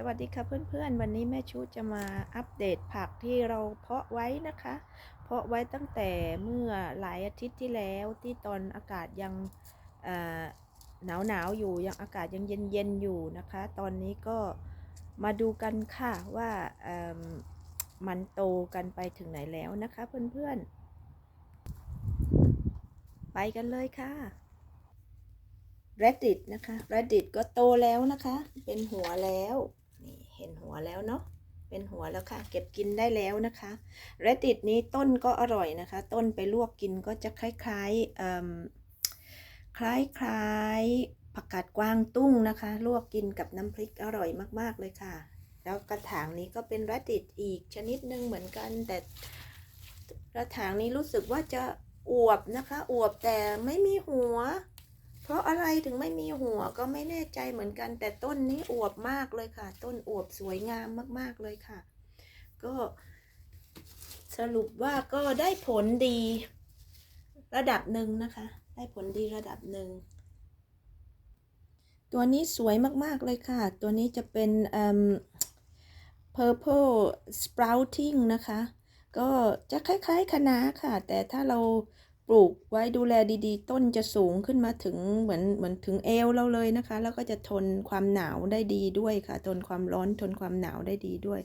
สวัสดีค่ะเพื่อนๆ วันนี้แม่ชูจะมาอัปเดตผักที่เราเพาะไว้นะคะ เพาะไว้ตั้งแต่เมื่อหลายอาทิตย์ที่แล้วที่ตอนอากาศยังหนาวหนาวๆอยู่ยังอากาศยังเย็นๆอยู่นะคะ ตอนนี้ก็มาดูกันค่ะว่ามันโตกันไปถึงไหนแล้วนะคะเพื่อนๆ ไปกันเลยค่ะ reddit นะคะ reddit ก็โตแล้วนะคะ เป็นหัวแล้ว เห็นหัวแล้วเนาะเป็นหัวแล้วค่ะ เก็บกินได้แล้วนะคะ reddit นี้ต้นก็อร่อยนะคะ ต้นไปลวกกินก็จะคล้ายๆเอิ่มคล้ายๆผักกาดกวางตุ้งนะคะ ลวกกินกับน้ำพริกอร่อยมากๆเลยค่ะ แล้วกระถางนี้ก็เป็น reddit อีกชนิดหนึ่งเหมือนกัน แต่กระถางนี้รู้สึกว่าจะอวบนะคะ อวบแต่ไม่มีหัว เพราะอะไรถึงไม่มีหัวก็ไม่แน่ใจเหมือนกัน แต่ต้นนี้อวบมากเลยค่ะ ต้นอวบสวยงามมาก ๆเลยค่ะ ก็สรุปว่าก็ได้ผลดีระดับหนึ่งนะคะ ได้ผลดีระดับหนึ่ง ตัวนี้สวยมาก ๆ เลยค่ะ ตัวนี้จะเป็นอืม purple sprouting นะคะ ก็จะคล้าย ๆคะน้าค่ะ แต่ถ้าเรา ปลูกไว้ดูแลดีๆ ต้นจะสูงขึ้นมาถึงเหมือนเหมือนถึงเอวเราเลยนะคะ แล้วก็จะทนความหนาวได้ดีด้วยค่ะ ทนความร้อนทนความหนาวได้ดีด้วย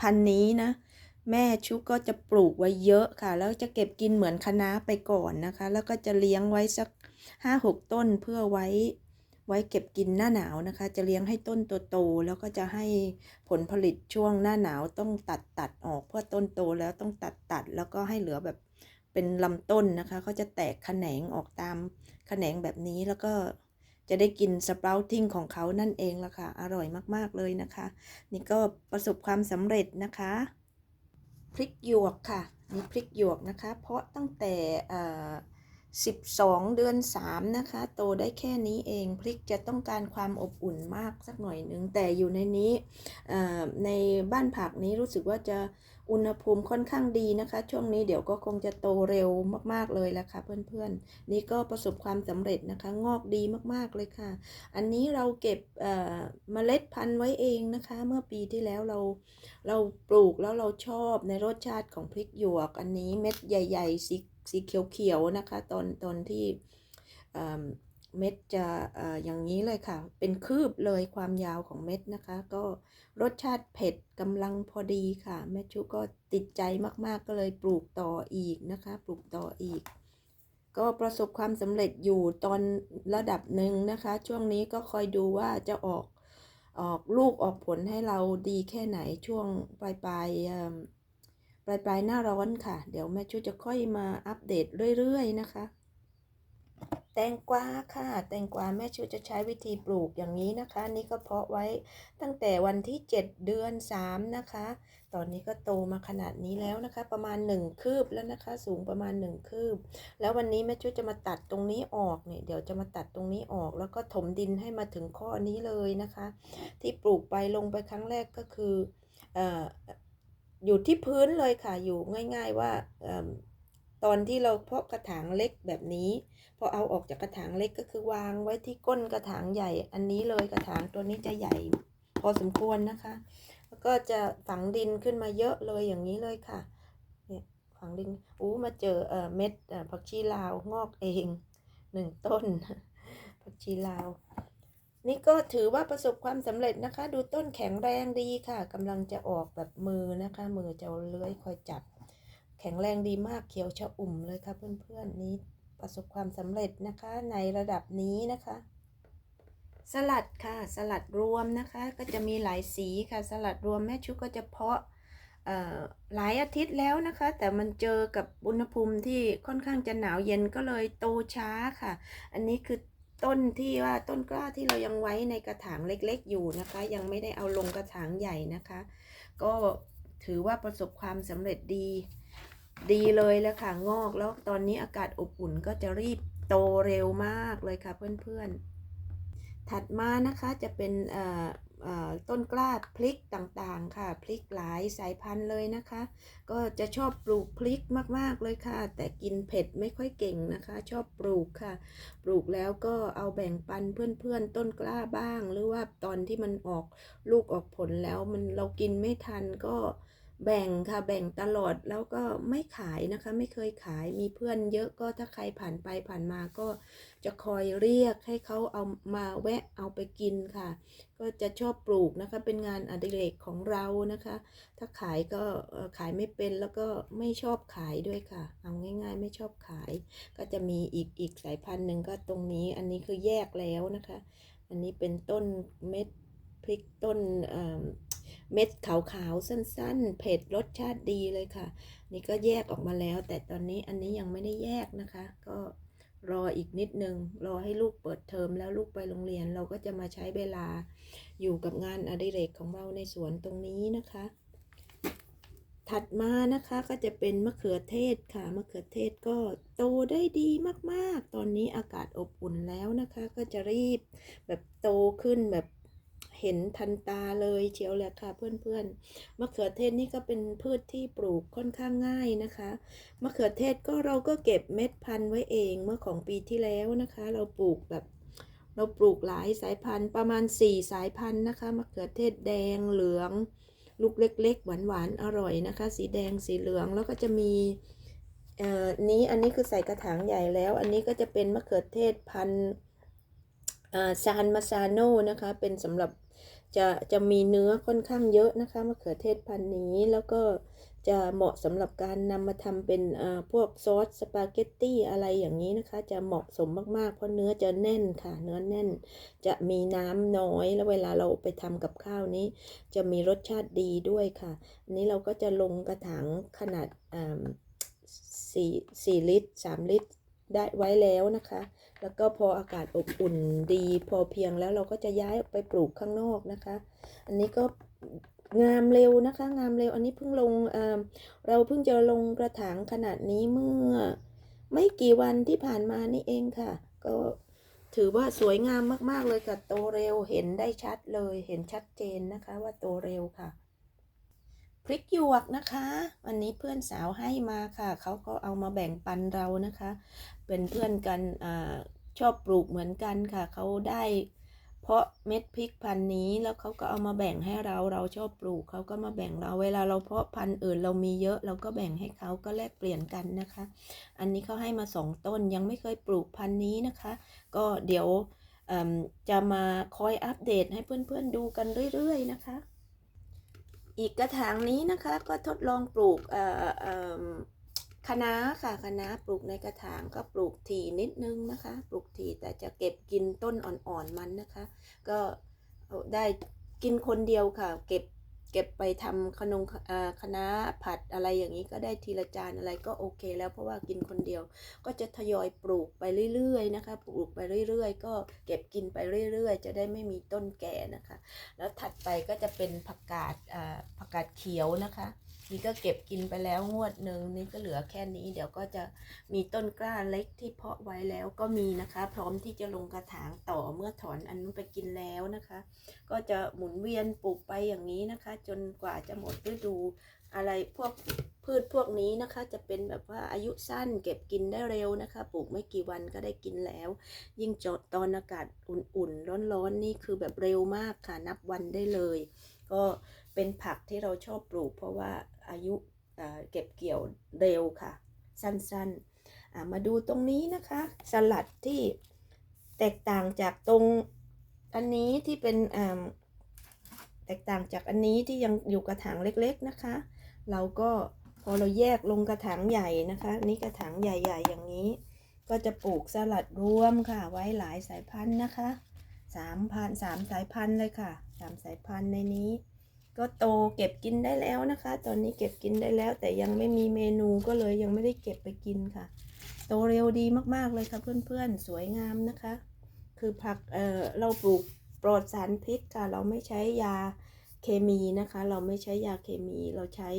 พันนี้นะ แม่ชุกก็จะปลูกไว้เยอะค่ะ แล้วจะเก็บกินเหมือนคะน้าไปก่อนนะคะ แล้วก็จะเลี้ยงไว้สักห้าหกต้นเพื่อไว้ไว้เก็บกินหน้าหนาวนะคะ จะเลี้ยงให้ต้นโตๆแล้วก็จะให้ผลผลิตช่วงหน้าหนาวต้องตัดตัดออกเพราะต้นโตแล้วต้องตัดตัดแล้วก็ให้เหลือแบบ เป็นลำต้นนะคะเขาจะแตกแขนงออกตามแขนงแบบนี้แล้วก็จะได้กินสปราวติ้งของเขานั่นเองละค่ะ อร่อยมากๆเลยนะคะ นี่ก็ประสบความสำเร็จนะคะ พริกหยวกค่ะ นี่พริกหยวกนะคะ เพราะตั้งแต่ 12 เดือน 3 นะคะ โตได้แค่นี้เองพริกจะต้องการความอบอุ่นมากสักหน่อยหนึ่งแต่อยู่ในนี้ในบ้านผักนี้รู้สึกว่าจะอุณหภูมิค่อนข้างดีนะคะ ช่วงนี้เดี๋ยวก็คงจะโตเร็วมาก ๆ เลยละค่ะเพื่อนๆ นี่ก็ประสบความสำเร็จนะคะ งอกดีมากๆเลยค่ะ อันนี้เราเก็บเอ่อเมล็ดพันธุ์ไว้เองนะคะ เมื่อปีที่แล้วเราเราปลูกแล้วเราชอบในรสชาติของพริกหยวก อันนี้เม็ดใหญ่ ๆสี สีเขียวๆนะคะ ตอนตอนที่เม็ดจะออย่างนี้เลยค่ะ เป็นคืบเลยความยาวของเม็ดนะคะ ก็รสชาติเผ็ดกำลังพอดีค่ะ แม่ชุก็ติดใจมากๆก็เลยปลูกต่ออีกนะคะ ปลูกต่ออีก ก็ประสบความสำเร็จอยู่ตอนระดับหนึ่งนะคะ ช่วงนี้ก็คอยดูว่าจะออกออกลูกออกผลให้เราดีแค่ไหนช่วงปลายปลาย ปลายปลายๆหน้าร้อนค่ะ เดี๋ยวแม่ชุจะค่อยมาอัปเดตเรื่อย ๆ นะคะ แตงกวาค่ะ แตงกวาแม่ชูจะใช้วิธีปลูกอย่างนี้นะคะ นี่ก็เพาะไว้ตั้งแต่วันที่ 7 เดือน 3 นะคะ ตอนนี้ก็โตมาขนาดนี้แล้วนะคะ ประมาณ 1 คืบแล้วนะคะ สูงประมาณ 1 คืบ แล้ววันนี้แม่ชูจะมาตัดตรงนี้ออกเนี่ยเดี๋ยวจะมาตัดตรงนี้ออก แล้วก็ถมดินให้มาถึงข้อนี้เลยนะคะ ที่ปลูกไปลงไปครั้งแรกก็คือเอยู่ที่พื้นเลยค่ะ อยู่ง่าย ๆว่าอตอนที่เราเพาะกระถางเล็กแบบนี้ พอเอาออกจากกระถางเล็กก็คือวางไว้ที่ก้นกระถางใหญ่ อันนี้เลยกระถางตัวนี้จะใหญ่ พอสมควรนะคะ แล้วก็จะฝังดินขึ้นมาเยอะเลยอย่างนี้เลยค่ะ เนี่ยฝังดิน อู้มาเจอเอ่อเม็ดผักชีลาวงอกเองหนึ่งต้นผักชีลาว นี่ก็ถือว่าประสบความสำเร็จนะคะ ดูต้นแข็งแรงดีค่ะกำลังจะออกแบบมือนะคะ มือจะเลื้อยคอยจับ แข็งแรงดีมากเขียวชะอุ่มเลยค่ะ เพื่อนๆนี้ประสบความสำเร็จนะคะ ในระดับนี้นะคะ สลัดค่ะสลัดรวมนะคะ ก็จะมีหลายสีค่ะ สลัดรวมแม่ชุก็จะเพาะหลายอาทิตย์แล้วนะคะ แต่มันเจอกับอุณหภูมิที่ค่อนข้างจะหนาวเย็นก็เลยโตช้าค่ะ อันนี้คือ ต้นที่ว่าต้นกล้าที่เรายังไว้ในกระถางเล็กๆอยู่นะคะ ยังไม่ได้เอาลงกระถางใหญ่นะคะ ก็ถือว่าประสบความสำเร็จดี ดีเลยแล้วค่ะงอกแล้วตอนนี้อากาศอบอุ่นก็จะรีบโตเร็วมากเลยค่ะเพื่อนๆถัดมานะคะจะเป็นเอ่อเอ่อ ต้นกล้าพริกต่างๆ ค่ะ พริกหลายสายพันธุ์เลยนะคะ ก็จะชอบปลูกพริกมากๆเลยค่ะ แต่กินเผ็ดไม่ค่อยเก่งนะคะ ชอบปลูกค่ะ ปลูกแล้วก็เอาแบ่งปันเพื่อนๆ ต้นกล้าบ้าง หรือว่าตอนที่มันออกลูกออกผลแล้วมันเรากินไม่ทันก็ แบ่งค่ะแบ่งตลอดแล้วก็ไม่ขายนะคะ ไม่เคยขายมีเพื่อนเยอะก็ถ้าใครผ่านไปผ่านมาก็จะคอยเรียกให้เขาเอามาแวะเอาไปกินค่ะ ก็จะชอบปลูกนะคะเป็นงานอดิเรกของเรานะคะ ถ้าขายก็ขายไม่เป็นแล้วก็ไม่ชอบขายด้วยค่ะ เอาง่าย ๆ ไม่ชอบขาย ก็จะมีอีกอีกสายพันธุ์หนึ่งก็ตรงนี้อันนี้คือแยกแล้วนะคะ อันนี้เป็นต้นเม็ดพริกต้น เม็ดขาวๆ สั้นๆ เผ็ดรสชาติดีเลยค่ะ นี่ก็แยกออกมาแล้ว แต่ตอนนี้อันนี้ยังไม่ได้แยกนะคะ ก็รออีกนิดนึง รอให้ลูกเปิดเทอมแล้วลูกไปโรงเรียน เราก็จะมาใช้เวลาอยู่กับงานอดิเรกของเราในสวนตรงนี้นะคะ ถัดมานะคะก็จะเป็นมะเขือเทศค่ะ มะเขือเทศก็โตได้ดีมากๆ ตอนนี้อากาศอบอุ่นแล้วนะคะ ก็จะรีบแบบโตขึ้นแบบ เห็นทันตาเลยเชียวแหละค่ะเพื่อนๆมะเขือเทศนี่ก็เป็นพืชที่ปลูกค่อนข้างง่ายนะคะมะเขือเทศก็เราก็เก็บเม็ดพันธุ์ไว้เองเมื่อของปีที่แล้วนะคะ เราปลูกแบบเราปลูกหลายสายพันธุ์ประมาณ 4 สายพันธุ์นะคะมะเขือเทศแดงเหลือง ลูกเล็ก ๆ หวานๆอร่อยนะคะ สีแดงสีเหลืองแล้วก็จะมีเอ่อนี้อันนี้คือใส่กระถางใหญ่แล้ว อันนี้ก็จะเป็นมะเขือเทศพันธุ์ซานมาซาโนนะคะ เป็นสำหรับ จะจะมีเนื้อค่อนข้างเยอะนะคะมะเขือเทศพันธุ์นี้แล้วก็จะเหมาะสำหรับการนำมาทำเป็นพวกซอสสปาเกตตี้อะไรอย่างนี้นะคะ จะเหมาะสมมากๆ เพราะเนื้อจะแน่นค่ะ เนื้อแน่น จะมีน้ำน้อย แล้วเวลาเราไปทำกับข้าวนี้ จะมีรสชาติดีด้วยค่ะ อันนี้เราก็จะลงกระถางขนาดสี่สี่ลิตรสามลิตร ได้ไว้แล้วนะคะ แล้วก็พออากาศอบอุ่นดีพอเพียงแล้วเราก็จะย้ายออกไปปลูกข้างนอกนะคะ อันนี้ก็งามเร็วนะคะ งามเร็วอันนี้เพิ่งลงเอ่อเราเพิ่งจะลงกระถางขนาดนี้เมื่อ ไม่กี่วันที่ผ่านมานี่เองค่ะ ก็ถือว่าสวยงามมาก ๆ เลยค่ะโตเร็วเห็นได้ชัดเลยเห็นชัดเจนนะคะ ว่าโตเร็วค่ะพริกหยวกนะคะ วันนี้เพื่อนสาวให้มาค่ะ เขาก็เอามาแบ่งปันเรานะคะ เป็นเพื่อนกันอชอบปลูกเหมือนกันค่ะ เขาได้เพาะเม็ดพริกพันธุ์นี้แล้วเขาก็เอามาแบ่งให้เราเราชอบปลูกเขาก็มาแบ่งเรา เวลาเราเพาะพันธุ์อื่นเรามีเยอะ เราก็แบ่งให้เขาก็แลกเปลี่ยนกันนะคะ อันนี้เขาให้มาสองต้นยังไม่เคยปลูกพันธุ์นี้นะคะ ก็เดี๋ยวจะมาคอยอัปเดตให้เพื่อนๆดูกันเรื่อยๆนะคะ อีกกระถางนี้นะคะก็ทดลองปลูกเอ่อ คะน้าค่ะคะน้าปลูกในกระถางก็ปลูกถี่นิดนึงนะคะ ปลูกถี่แต่จะเก็บกินต้นอ่อนๆมันนะคะ ก็ได้กินคนเดียวค่ะ เก็บเก็บไปทำขนมคะน้าผัดอะไรอย่างนี้ก็ได้ทีละจานอะไรก็โอเค แล้วเพราะว่ากินคนเดียว ก็จะทยอยปลูกไปเรื่อยๆนะคะ ปลูกไปเรื่อยๆ ก็เก็บกินไปเรื่อยๆ จะได้ไม่มีต้นแก่นะคะ แล้วถัดไปก็จะเป็นผักกาดผักกาดเขียวนะคะ นี่ก็เก็บกินไปแล้วงวดหนึ่งนี่ก็เหลือแค่นี้ เดี๋ยวก็จะมีต้นกล้าเล็กที่เพาะไว้แล้วก็มีนะคะ พร้อมที่จะลงกระถางต่อเมื่อถอนอันนู้นไปกินแล้วนะคะ ก็จะหมุนเวียนปลูกไปอย่างนี้นะคะ จนกว่าจะหมดฤดูอะไรพวกพืชพวกนี้นะคะจะเป็นแบบว่าอายุสั้นเก็บกินได้เร็วนะคะ ปลูกไม่กี่วันก็ได้กินแล้ว ยิ่งจดตอนอากาศอุ่นๆ ร้อนๆ นี่คือแบบเร็วมากค่ะนับวันได้เลย ก็เป็นผักที่เราชอบปลูกเพราะว่า อายุเก็บเกี่ยวเร็วค่ะ สั้นๆ มาดูตรงนี้นะคะ สลัดที่แตกต่างจากตรงอันนี้ที่เป็นแตกต่างจากอันนี้ที่ยังอยู่กระถางเล็กๆนะคะ เราก็พอเราแยกลงกระถางใหญ่นะคะ นี่กระถางใหญ่ๆ อย่างนี้ ก็จะปลูกสลัดรวมค่ะ ไว้หลายสายพันธุ์นะคะสามพันสามสายพันธุ์เลยค่ะสามสายพันธุ์ในนี้ ก็โตเก็บกินได้แล้วนะคะ ตอนนี้เก็บกินได้แล้ว แต่ยังไม่มีเมนูก็เลยยังไม่ได้เก็บไปกินค่ะ โตเร็วดีมากๆเลยค่ะเพื่อนๆ สวยงามนะคะ คือผักเอ่อเราปลูกปลอดสารพิษค่ะ เราไม่ใช้ยาเคมีนะคะ เราไม่ใช้ยาเคมีเราใช้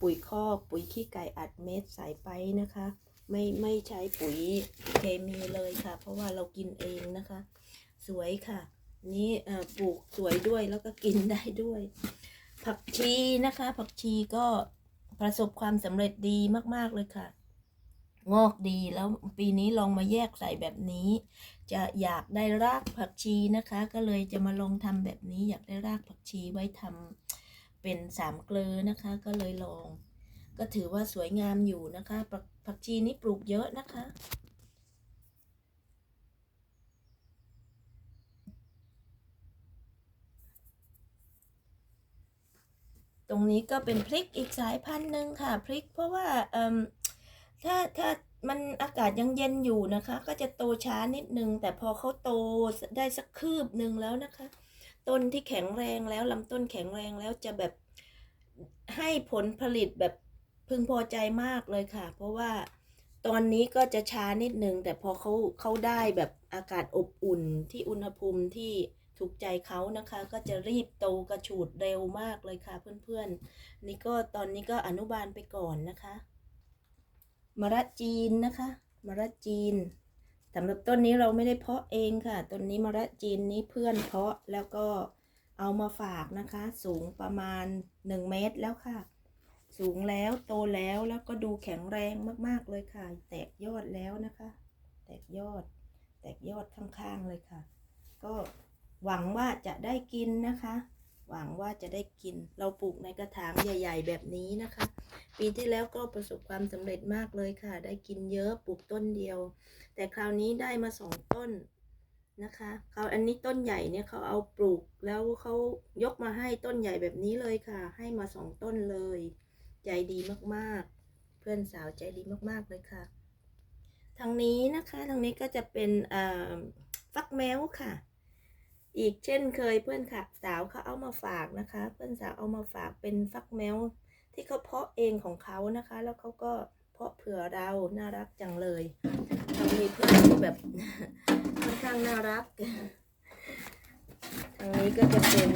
ปุ๋ยคอกปุ๋ยขี้ไก่อัดเม็ดใส่ไปนะคะ ไม่ไม่ใช้ปุ๋ยเคมีเลยค่ะ เพราะว่าเรากินเองนะคะ สวยค่ะ นี้เอ่อปลูกสวยด้วยแล้วก็กินได้ด้วย ผักชีนะคะ ผักชีก็ประสบความสำเร็จดีมาก ๆ เลยค่ะ งอกดีแล้วปีนี้ลองมาแยกใส่แบบนี้ จะอยากได้รากผักชีนะคะ ก็เลยจะมาลองทำแบบนี้ อยากได้รากผักชีไว้ทำเป็นสามเกลือนะคะ ก็เลยลอง ก็ถือว่าสวยงามอยู่นะคะ ผักผักชีนี่ปลูกเยอะนะคะ ตรงนี้ก็เป็นพริกอีกสายพันธุ์หนึ่งค่ะพริกเพราะว่าเอิ่มถ้าถ้ามันอากาศยังเย็นอยู่นะคะ ก็จะโตช้านิดนึง แต่พอเขาโตได้สักคืบหนึ่งแล้วนะคะ ต้นที่แข็งแรงแล้วลำต้นแข็งแรงแล้วจะแบบให้ผลผลิตแบบพึงพอใจมากเลยค่ะ เพราะว่าตอนนี้ก็จะช้านิดนึง แต่พอเขาเขาได้แบบอากาศอบอุ่นที่อุณหภูมิที่ ถูกใจเขานะคะก็จะรีบโตกระฉูดเร็วมากเลยค่ะเพื่อนๆ นี่ก็ตอนนี้ก็อนุบาลไปก่อนนะคะมะระจีนนะคะมะระจีนสำหรับต้นนี้เราไม่ได้เพาะเองค่ะต้นนี้มะระจีนนี้เพื่อนเพาะแล้วก็เอามาฝากนะคะ สูงประมาณ 1 เมตรแล้วค่ะ สูงแล้วโตแล้วแล้วก็ดูแข็งแรงมากๆเลยค่ะ แตกยอดแล้วนะคะ แตกยอด แตกยอดข้างๆเลยค่ะ ก็ หวังว่าจะได้กินนะคะ หวังว่าจะได้กิน เราปลูกในกระถางใหญ่ ๆ แบบนี้นะคะ ปีที่แล้วก็ประสบความสำเร็จมากเลยค่ะ ได้กินเยอะปลูกต้นเดียว แต่คราวนี้ได้มาสองต้นนะคะคราอันนี้ต้นใหญ่เนี่ยเขาเอาปลูกแล้วเขายกมาให้ต้นใหญ่แบบนี้เลยค่ะ ให้มาสองต้นเลย ใจดีมากๆ เพื่อนสาวใจดีมากๆเลยค่ะ ทางนี้นะคะทางนี้ก็จะเป็นฟักแมวค่ะ อีกเช่นเคยเพื่อนค่ะสาวเขาเอามาฝากนะคะ เพื่อนสาวเอามาฝากเป็นฟักแมวที่เขาเพาะเองของเขานะคะ แล้วเขาก็เพาะเผื่อเราน่ารักจังเลยเรามีเพื่อนที่แบบค่อนข้างน่ารักทางนี้ก็จะเป็น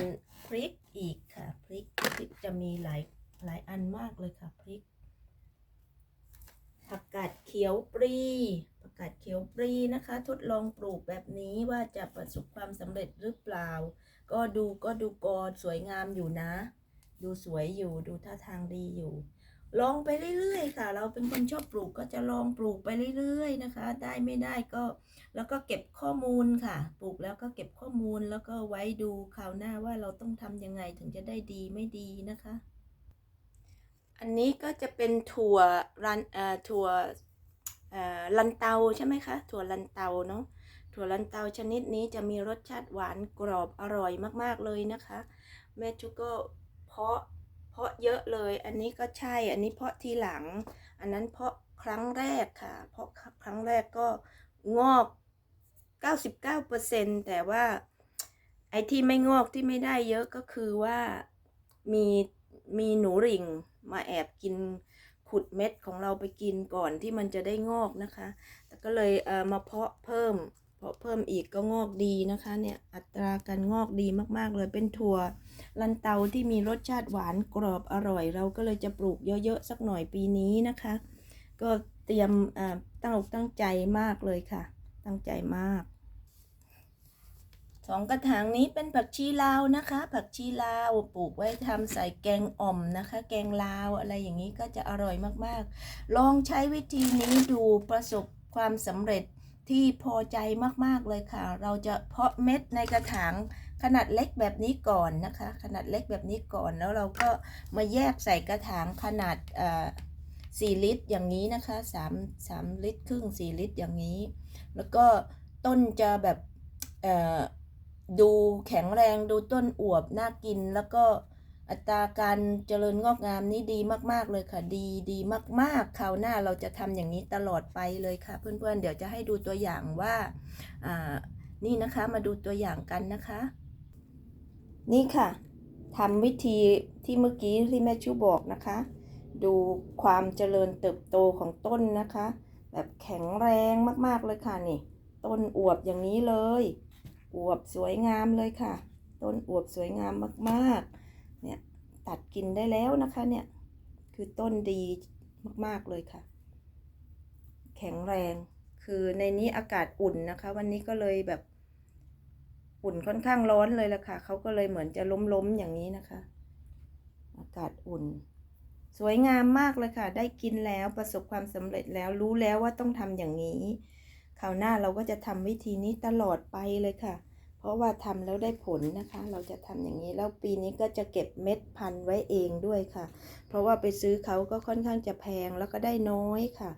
พริกอีกค่ะพริกพริกจะมีหลายหลายอันมากเลยค่ะพริกผักกาดเขียวปรี กาดเขียวปรีนะคะ ทดลองปลูกแบบนี้ว่าจะประสบความสำเร็จหรือเปล่า ก็ดูก็ดูกอสวยงามอยู่นะ ดูสวยอยู่ดูท่าทางดีอยู่ ลองไปเรื่อยๆค่ะ เราเป็นคนชอบปลูกก็จะลองปลูกไปเรื่อยๆนะคะ ได้ไม่ได้ก็แล้วก็เก็บข้อมูลค่ะ ปลูกแล้วก็เก็บข้อมูลแล้วก็ไว้ดูคราวหน้าว่าเราต้องทำยังไงถึงจะได้ดีไม่ดีนะคะ อันนี้ก็จะเป็นถั่วรันเอ่อถั่ว ลันเตาใช่ไหมคะ ถั่วลันเตาเนาะถั่วลันเตาชนิดนี้จะมีรสชาติหวานกรอบอร่อยมากๆเลยนะคะ แม่ชุกก็เพาะเพาะเยอะเลย อันนี้ก็ใช่ อันนี้เพาะทีหลัง อันนั้นเพาะครั้งแรกค่ะ เพาะครั้งแรกก็งอก 99%แต่ว่าไอ้ที่ไม่งอกที่ไม่ได้เยอะก็คือว่ามีมีหนูริ่งมาแอบกิน ขุดเม็ดของเราไปกินก่อนที่มันจะได้งอกนะคะ แต่ก็เลยเอ่อมาเพาะเพิ่ม เพาะเพิ่มอีกก็งอกดีนะคะเนี่ยอัตราการงอกดีมากๆเลยเป็นถั่วลันเตาที่มีรสชาติหวานกรอบอร่อย เราก็เลยจะปลูกเยอะๆสักหน่อยปีนี้นะคะ ก็เตรียมเอ่อตั้งอกตั้งใจมากเลยค่ะ ตั้งใจมาก สองกระถางนี้เป็นผักชีลาวนะคะ ผักชีลาวปลูกไว้ทำใส่แกงอ่อมนะคะ แกงลาวอะไรอย่างนี้ก็จะอร่อยมากๆ ลองใช้วิธีนี้ดูประสบความสำเร็จที่พอใจมากๆเลยค่ะ เราจะเพาะเม็ดในกระถางขนาดเล็กแบบนี้ก่อนนะคะ ขนาดเล็กแบบนี้ก่อนแล้วเราก็มาแยกใส่กระถางขนาดสี่ลิตรอย่างนี้นะคะสามสามลิตรครึ่งสี่ลิตรอย่างนี้ แล้วก็ต้นจะแบบ ดูแข็งแรงดูต้นอวบน่ากินแล้วก็อัตราการเจริญงอกงามนี่ดีมาก ๆ เลยค่ะ ดีดีมากๆคราวหน้าเราจะทำอย่างนี้ตลอดไปเลยค่ะ เพื่อนๆ เดี๋ยวจะให้ดูตัวอย่างว่าอ่านี่นะคะมาดูตัวอย่างกันนะคะ นี่ค่ะทำวิธีที่เมื่อกี้ที่แม่ชูบอกนะคะ ดูความเจริญเติบโตของต้นนะคะ แบบแข็งแรงมากๆเลยค่ะนี่ ต้นอวบอย่างนี้เลย อวบสวยงามเลยค่ะ ต้นอวบสวยงามมากๆ เนี่ยตัดกินได้แล้วนะคะเนี่ย คือต้นดีมากๆเลยค่ะ แข็งแรง คือในนี้อากาศอุ่นนะคะ วันนี้ก็เลยแบบอุ่นค่อนข้างร้อนเลยละค่ะ เขาก็เลยเหมือนจะล้มๆอย่างนี้นะคะ อากาศอุ่น สวยงามมากเลยค่ะ ได้กินแล้วประสบความสำเร็จแล้วรู้แล้วว่าต้องทำอย่างนี้ คราวหน้าเราก็จะทำวิธีนี้ตลอดไปเลยค่ะ เพราะว่าทำแล้วได้ผลนะคะ เราจะทำอย่างนี้แล้วปีนี้ก็จะเก็บเม็ดพันธุ์ไว้เองด้วยค่ะ เพราะว่าไปซื้อเขาก็ค่อนข้างจะแพงแล้วก็ได้น้อยค่ะ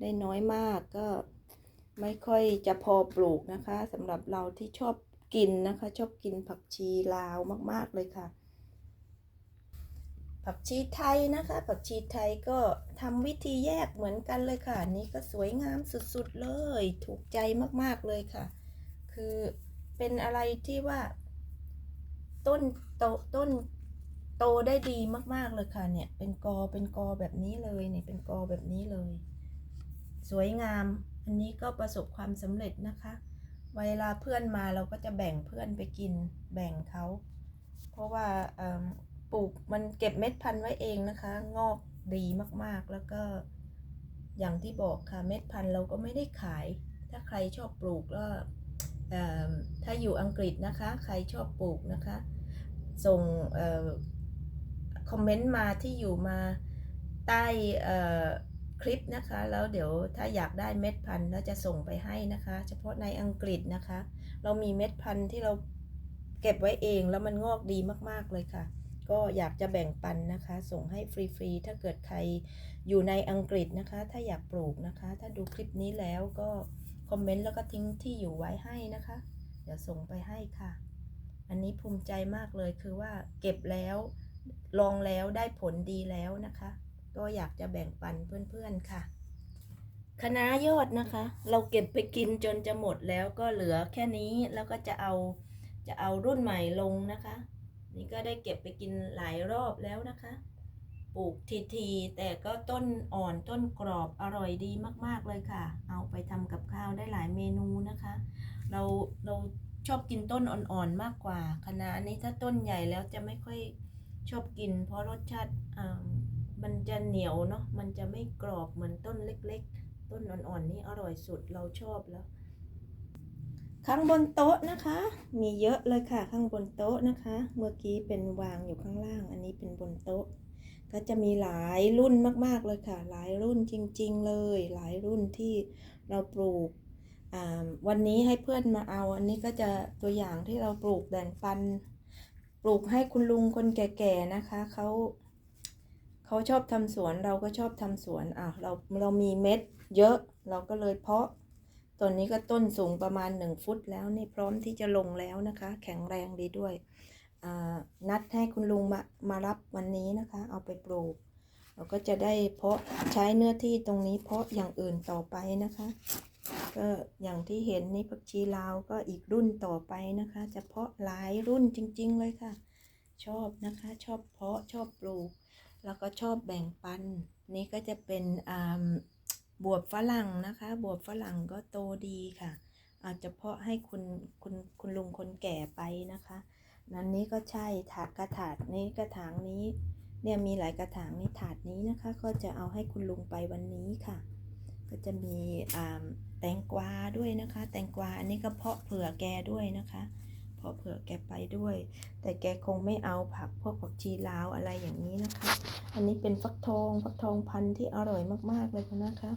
ได้น้อยมากก็ไม่ค่อยจะพอปลูกนะคะสำหรับเราที่ชอบกินนะคะ ชอบกินผักชีลาวมากๆเลยค่ะ ผักชีไทยนะคะ ผักชีไทยก็ทำวิธีแยกเหมือนกันเลยค่ะ นี่ก็สวยงามสุดๆเลย ถูกใจมากๆเลยค่ะ คือเป็นอะไรที่ว่า ต้นโตต้นโตได้ดีมากๆเลยค่ะ เนี่ย เป็นกอเป็นกอแบบนี้เลยเนี่ยเป็นกอแบบนี้เลย สวยงาม อันนี้ก็ประสบความสำเร็จนะคะ เวลาเพื่อนมาเราก็จะแบ่งเพื่อนไปกิน แบ่งเขา เพราะว่าเอิ่ม ปลูกมันเก็บเม็ดพันธุ์ไว้เองนะคะ งอกดีมากๆ แล้วก็อย่างที่บอกค่ะเม็ดพันธุ์เราก็ไม่ได้ขาย ถ้าใครชอบปลูกก็ถ้าอยู่อังกฤษนะคะ ใครชอบปลูกนะคะ ส่งออคอมเมนต์มาที่อยู่มาใต้คลิปนะคะ แล้วเดี๋ยวถ้าอยากได้เม็ดพันธุ์แล้วจะส่งไปให้นะคะ เฉพาะในอังกฤษนะคะ เรามีเม็ดพันธุ์ที่เราเก็บไว้เองแล้วมันงอกดีมาก ๆ เลยค่ะ ก็อยากจะแบ่งปันนะคะ ส่งให้ฟรีๆ ถ้าเกิดใครอยู่ในอังกฤษนะคะ ถ้าอยากปลูกนะคะ ถ้าดูคลิปนี้แล้วก็คอมเมนต์แล้วก็ทิ้งที่อยู่ไว้ให้นะคะ เดี๋ยวส่งไปให้ค่ะ อันนี้ภูมิใจมากเลยคือว่าเก็บแล้วลองแล้วได้ผลดีแล้วนะคะ ก็อยากจะแบ่งปันเพื่อนๆค่ะคณะยอดนะคะ เราเก็บไปกินจนจะหมดแล้วก็เหลือแค่นี้แล้วก็จะเอาจะเอารุ่นใหม่ลงนะคะ นี่ก็ได้เก็บไปกินหลายรอบแล้วนะคะ ปลูกทีๆแต่ก็ต้นอ่อนต้นกรอบอร่อยดีมาก ๆ เลยค่ะ เอาไปทำกับข้าวได้หลายเมนูนะคะ เราเราชอบกินต้นอ่อนๆมากกว่าคณะน้านี้ถ้าต้นใหญ่แล้วจะไม่ค่อยชอบกิน เพราะรสชาติอ่ามันจะเหนียวเนาะมันจะไม่กรอบเหมือนต้นเล็ก ๆ ต้นอ่อนๆนี่อร่อยสุดเราชอบแล้ว ข้างบนโต๊ะนะคะ มีเยอะเลยค่ะ ข้างบนโต๊ะนะคะ เมื่อกี้เป็นวางอยู่ข้างล่าง อันนี้เป็นบนโต๊ะ ก็จะมีหลายรุ่นมากๆเลยค่ะ หลายรุ่นจริง ๆ เลย หลายรุ่นที่เราปลูกวันนี้ให้เพื่อนมาเอา อันนี้ก็จะตัวอย่างที่เราปลูกแบ่งปัน ปลูกให้คุณลุงคนแก่ๆนะคะเขาเขาชอบทำสวนเราก็ชอบทำสวนอะเราเรามีเม็ดเยอะเราก็เลยเพาะ ต้นนี้ก็ต้นสูงประมาณ 1 ฟุตแล้วนี่พร้อมที่จะลงแล้วนะคะ แข็งแรงดีด้วยนัดให้คุณลุงมามารับวันนี้นะคะ เอาไปปลูก เราก็จะได้เพาะใช้เนื้อที่ตรงนี้เพาะอย่างอื่นต่อไปนะคะ ก็อย่างที่เห็นนี่ผักชีลาวก็อีกรุ่นต่อไปนะคะ จะเพาะหลายรุ่นจริง ๆ เลยค่ะ ชอบนะคะชอบเพาะชอบปลูก แล้วก็ชอบแบ่งปัน นี่ก็จะเป็นอ่า บวบฝรั่งนะคะ บวบฝรั่งก็โตดีค่ะ อาจจะเพาะให้คุณคุณคุณลุงคนแก่ไปนะคะ นั้นนี้ก็ใช่ถาดกระถาดนี้กระถางนี้ เนี่ยมีหลายกระถางในถาดนี้นะคะ ก็จะเอาให้คุณลุงไปวันนี้ค่ะ ก็จะมีอ่าแตงกวาด้วยนะคะ แตงกวาอันนี้ก็เพาะเผื่อแกด้วยนะคะเพาะเผื่อแกไปด้วย แต่แกคงไม่เอาผักพวกผักชีลาวอะไรอย่างนี้นะคะ อันนี้เป็นฟักทอง ฟักทองพันธุ์ที่อร่อยมากๆเลยนะคะ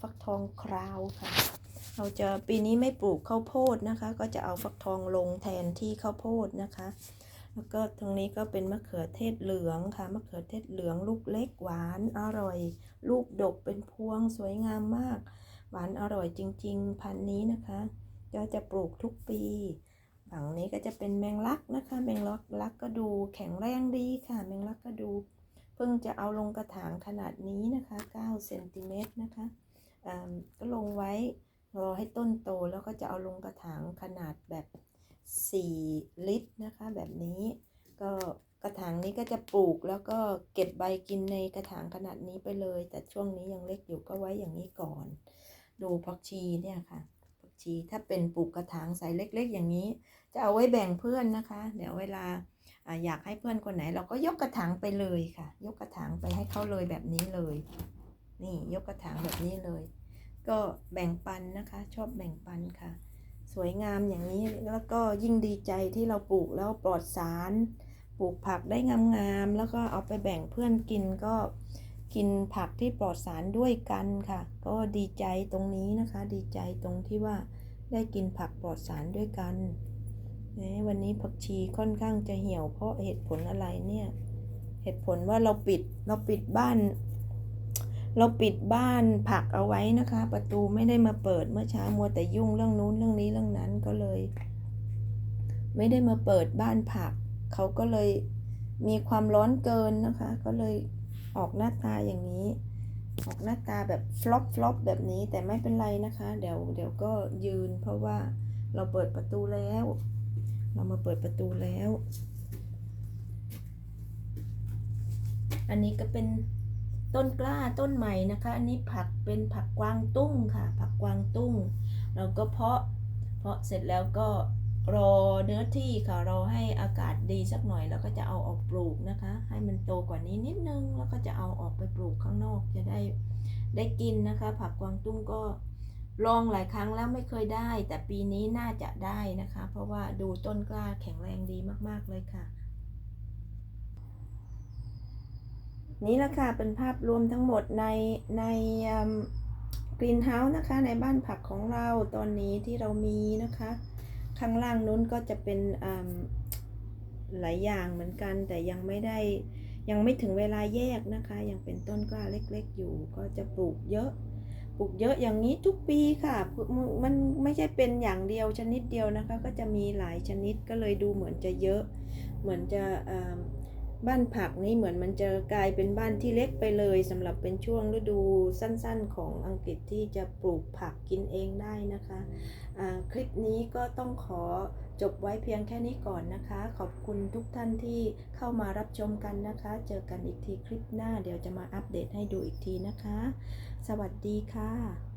ฟักทองคราวค่ะ เราจะปีนี้ไม่ปลูกข้าวโพดนะคะ ก็จะเอาฟักทองลงแทนที่ข้าวโพดนะคะ แล้วก็ตรงนี้ก็เป็นมะเขือเทศเหลืองค่ะ มะเขือเทศเหลืองลูกเล็กหวานอร่อย ลูกดกเป็นพวงสวยงามมาก หวานอร่อยจริง ๆ พันธุ์นี้นะคะก็จะปลูกทุกปีฝั่งนี้ก็จะเป็นแมงลักนะคะ แมงลักลักก็ดูแข็งแรงดีค่ะ แมงลักก็ดู เพิ่งจะเอาลงกระถางขนาดนี้นะคะ9เซนติเมตรนะคะ ก็ลงไว้รอให้ต้นโตแล้วก็จะเอาลงกระถางขนาดแบบ 4 ลิตรนะคะ แบบนี้ก็กระถางนี้ก็จะปลูกแล้วก็เก็บใบกินในกระถางขนาดนี้ไปเลย แต่ช่วงนี้ยังเล็กอยู่ก็ไว้อย่างนี้ก่อน ดูผักชีเนี่ยค่ะผักชีถ้าเป็นปลูกกระถางใส่เล็ก ๆ อย่างนี้ จะเอาไว้แบ่งเพื่อนนะคะ เดี๋ยวเวลาอ่าอยากให้เพื่อนคนไหน เราก็ยกกระถางไปเลยค่ะ ยกกระถางไปให้เขาเลยแบบนี้เลย นี่ยกกระถางแบบนี้เลย ก็แบ่งปันนะคะ ชอบแบ่งปันค่ะ สวยงามอย่างนี้แล้วก็ยิ่งดีใจที่เราปลูกแล้วปลอดสารปลูกผักได้งามๆแล้วก็เอาไปแบ่งเพื่อนกินก็กินผักที่ปลอดสารด้วยกันค่ะ ก็ดีใจตรงนี้นะคะ ดีใจตรงที่ว่าได้กินผักปลอดสารด้วยกันวันนี้ผักชีค่อนข้างจะเหี่ยวเพราะเหตุผลอะไรเนี่ย เหตุผลว่าเราปิดเราปิดบ้าน เราปิดบ้านผักเอาไว้นะคะ ประตูไม่ได้มาเปิดเมื่อเช้ามัวแต่ยุ่งเรื่องนู้นเรื่องนี้เรื่องนั้นก็เลย ไม่ได้มาเปิดบ้านผัก เขาก็เลยมีความร้อนเกินนะคะ ก็เลยออกหน้าตาอย่างนี้ ออกหน้าตาแบบฟลอปฟลอปแบบนี้แต่ไม่เป็นไรนะคะ เดี๋ยวเดี๋ยวก็ยืน เพราะว่าเราเปิดประตูแล้ว เรามาเปิดประตูแล้ว อันนี้ก็เป็น ต้นกล้าต้นใหม่นะคะ อันนี้ผักเป็นผักกวางตุ้งค่ะ ผักกวางตุ้ง เราก็เพาะ เพาะเสร็จแล้วก็รอเนื้อที่ค่ะ รอให้อากาศดีสักหน่อย แล้วก็จะเอาออกปลูกนะคะ ให้มันโตกว่านี้นิดนึง แล้วก็จะเอาออกไปปลูกข้างนอกจะได้ได้กินนะคะ ผักกวางตุ้งก็ลองหลายครั้งแล้วไม่เคยได้ แต่ปีนี้น่าจะได้นะคะ เพราะว่าดูต้นกล้าแข็งแรงดีมากๆเลยค่ะ นี่แหละค่ะเป็นภาพรวมทั้งหมดในในกรีนเฮาส์นะคะในบ้านผักของเราตอนนี้ที่เรามีนะคะ ข้างล่างนู้นก็จะเป็นอืมหลายอย่างเหมือนกัน แต่ยังไม่ได้ยังไม่ถึงเวลาแยกนะคะ ยังเป็นต้นกล้าเล็กๆ อยู่ ก็จะปลูกเยอะปลูกเยอะอย่างนี้ทุกปีค่ะมมันไม่ใช่เป็นอย่างเดียวชนิดเดียวนะคะ ก็จะมีหลายชนิดก็เลยดูเหมือนจะเยอะ เหมือนจะอืม บ้านผักนี่เหมือนมันจะกลายเป็นบ้านที่เล็กไปเลยสำหรับเป็นช่วงฤดูสั้นๆของอังกฤษที่จะปลูกผักกินเองได้นะคะอ่าคลิปนี้ก็ต้องขอจบไว้เพียงแค่นี้ก่อนนะคะ ขอบคุณทุกท่านที่เข้ามารับชมกันนะคะ เจอกันอีกทีคลิปหน้าเดี๋ยวจะมาอัปเดตให้ดูอีกทีนะคะ สวัสดีค่ะ